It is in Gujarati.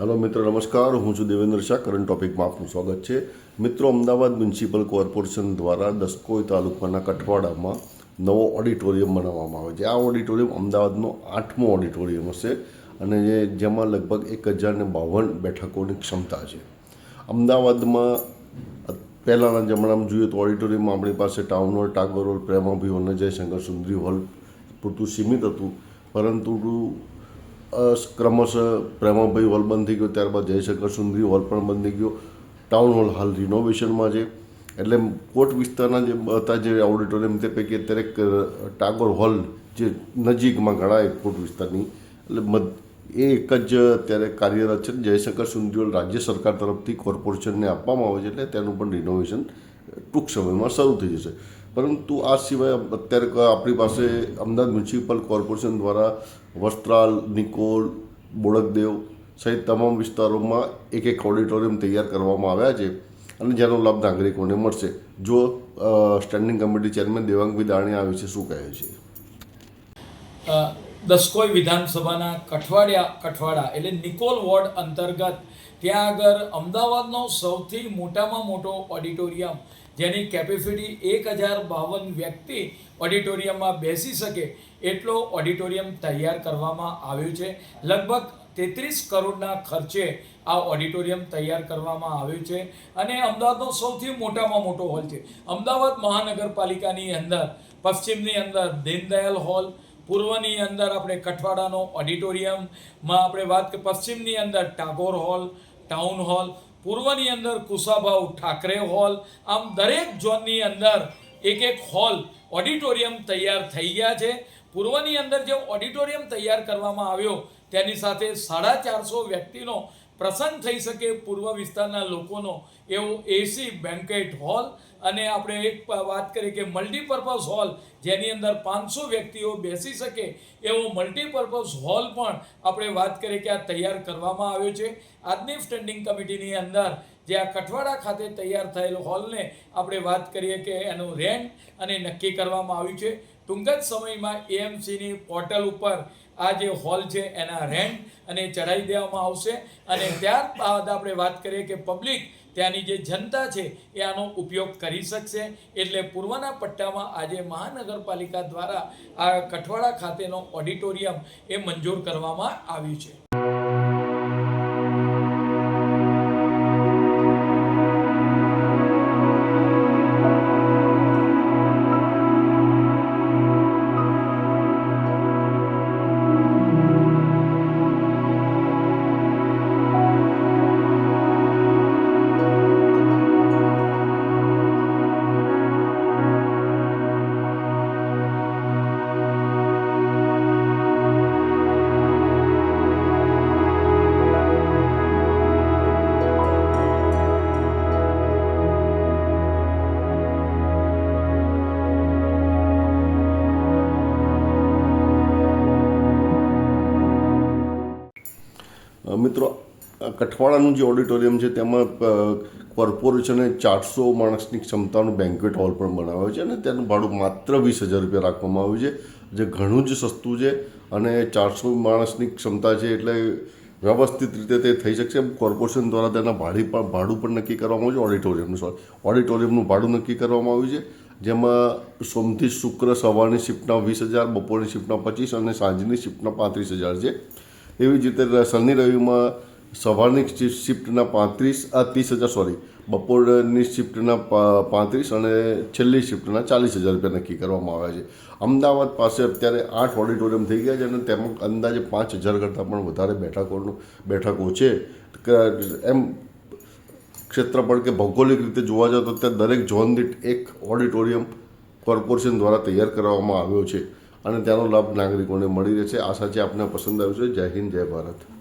હેલો મિત્રો, નમસ્કાર. હું છું દેવેન્દ્ર શાહ. કરંટ ટોપિકમાં આપનું સ્વાગત છે. મિત્રો, અમદાવાદ મ્યુનિસિપલ કોર્પોરેશન દ્વારા દસકોઈ તાલુકાના કઠવાડામાં નવો ઓડિટોરિયમ બનાવવામાં આવે છે. આ ઓડિટોરિયમ અમદાવાદનો આઠમો ઓડિટોરિયમ હશે અને જેમાં લગભગ એક હજારને બાવન બેઠકોની ક્ષમતા છે. અમદાવાદમાં પહેલાંના જમાનામાં જોઈએ તો ઓડિટોરિયમમાં આપણી પાસે town hall Tagore hall Premabhai hall Shankar Sundari hall પૂરતું સીમિત હતું. પરંતુ ક્રમશઃ પ્રેમાભાઈ હોલ બંધ થઈ ગયો, ત્યારબાદ જયશંકર સુંદરી હોલ પણ બંધ થઈ ગયો. ટાઉન હોલ હાલ રિનોવેશનમાં છે. એટલે કોટ વિસ્તારના જે હતા જે ઓડિટોરિયમ તે પૈકી અત્યારે ટાગોર હોલ જે નજીકમાં ગણાય કોટ વિસ્તારની. એટલે મધ, એ એક જ અત્યારે કાર્યરત છે. જયશંકર સુંદરી હોલ રાજ્ય સરકાર તરફથી કોર્પોરેશનને આપવામાં આવે છે, એટલે તેનું પણ રિનોવેશન ટૂંક સમયમાં શરૂ થઈ જશે. પરંતુ આ સિવાય અત્યારે આપણી પાસે અમદાવાદ મ્યુનિસિપલ કોર્પોરેશન દ્વારા વસ્ત્રાલ, નિકોલ, બોડકદેવ સહિત તમામ વિસ્તારોમાં એક એક ઓડિટોરિયમ તૈયાર કરવામાં આવ્યા છે અને જેનો લાભ નાગરિકોને મળશે. જો standing committee chairman Devangbhai Dani આ વિશે શું કહે છે? દસકોઈ વિધાનસભાના કઠવાડિયા, કઠવાડા એટલે નિકોલ વોર્ડ અંતર્ગત ત્યાં આગળ અમદાવાદનો સૌથી મોટામાં મોટો ઓડિટોરિયમ જેની કેપેસિટી એક હજાર બાવન વ્યક્તિ ઓડિટોરિયમમાં બેસી શકે એટલો ઓડિટોરિયમ તૈયાર કરવામાં આવ્યું છે. લગભગ તેત્રીસ કરોડના ખર્ચે આ ઓડિટોરિયમ તૈયાર કરવામાં આવ્યું છે. અને અમદાવાદનો સૌથી મોટામાં મોટો હોલ છે. અમદાવાદ મહાનગરપાલિકાની અંદર, પશ્ચિમની અંદર દીનદયાલ હોલ પૂર્વની અંદર આપણે કઠવાડાનો ઓડિટોરિયમમાં આપણે વાત કરીએ પશ્ચિમની અંદર ટાગોર હોલ ટાઉન હોલ પૂર્વની અંદર કુશાભાઉ ઠાકરે હોલ, આમ દરેક ઝોનની અંદર એક એક હોલ ઓડિટોરિયમ તૈયાર થઈ ગયા છે. પૂર્વની અંદર જે ઓડિટોરિયમ તૈયાર કરવામાં આવ્યો, તેની સાથે સાડા ચારસો વ્યક્તિનો પ્રસંગ થઈ શકે પૂર્વ વિસ્તારના લોકોનો એવો એસી બેન્કેટ હોલ અને આપણે એક વાત કરીએ કે મલ્ટીપર્પઝ હોલ જેની અંદર પાંચસો વ્યક્તિઓ બેસી શકે એવો મલ્ટીપર્પઝ હોલ પણ આપણે વાત કરીએ કે આ તૈયાર કરવામાં આવ્યો છે. આજની સ્ટેન્ડિંગ કમિટીની અંદર જે આ કઠવાડા ખાતે તૈયાર થયેલ હોલને આપણે વાત કરીએ કે એનું રેન્ટ અને નક્કી કરવામાં આવ્યું છે. ટૂંક જ સમયમાં એએમસીની પોર્ટલ ઉપર આ જે હોલ છે, એના રેન્ટ અને ચડાવી દેવામાં આવશે. અને ત્યારબાદ આપણે વાત કરીએ કે પબ્લિક ત્યાંની જે જનતા છે, એ આનો ઉપયોગ કરી શકશે. એટલે પૂર્વના પટ્ટામાં આજે મહાનગરપાલિકા દ્વારા આ કઠવાડા ખાતેનો ઓડિટોરિયમ એ મંજૂર કરવામાં આવ્યું છે. મિત્રો, આ કઠવાડાનું જે ઓડિટોરિયમ છે, તેમાં કોર્પોરેશને ચારસો માણસની ક્ષમતાનું બેન્ક્વેટ હોલ પણ બનાવ્યો છે અને તેનું ભાડું માત્ર વીસ હજાર રૂપિયા રાખવામાં આવ્યું છે. જે ઘણું જ સસ્તું છે અને ચારસો માણસની ક્ષમતા છે એટલે વ્યવસ્થિત રીતે તે થઈ શકશે. કોર્પોરેશન દ્વારા તેના ભાડી પણ, ભાડું પણ નક્કી કરવામાં આવ્યું છે, ઓડિટોરિયમનું સોરી ઓડિટોરિયમનું ભાડું નક્કી કરવામાં આવ્યું છે. જેમાં સોમથી શુક્ર સવારની શિફ્ટના વીસ હજાર, બપોરની શિફ્ટના પચીસ અને સાંજની શિફ્ટના પાંત્રીસ હજાર છે. એવી જ રીતે શનિ રવિમાં સવારની શિફ્ટના પાંત્રીસ, આ ત્રીસ હજાર સોરી બપોરની શિફ્ટના પાંત્રીસ અને છેલ્લી શિફ્ટના ચાલીસ હજાર રૂપિયા નક્કી કરવામાં આવ્યા છે. અમદાવાદ પાસે અત્યારે આઠ ઓડિટોરિયમ થઈ ગયા છે અને તેમાં અંદાજે પાંચ હજાર કરતાં પણ વધારે બેઠકોનું, બેઠકો છે. એમ ક્ષેત્રફળ કે ભૌગોલિક રીતે જોવા જાવ તો ત્યાં દરેક ઝોન દીઠ એક ઓડિટોરિયમ કોર્પોરેશન દ્વારા તૈયાર કરવામાં આવ્યો છે. અને તેનો લાભ નાગરિકોને મળી રહેશે. આશા છે આપને પસંદ આવ્યું છે. જય હિન્દ, જય ભારત.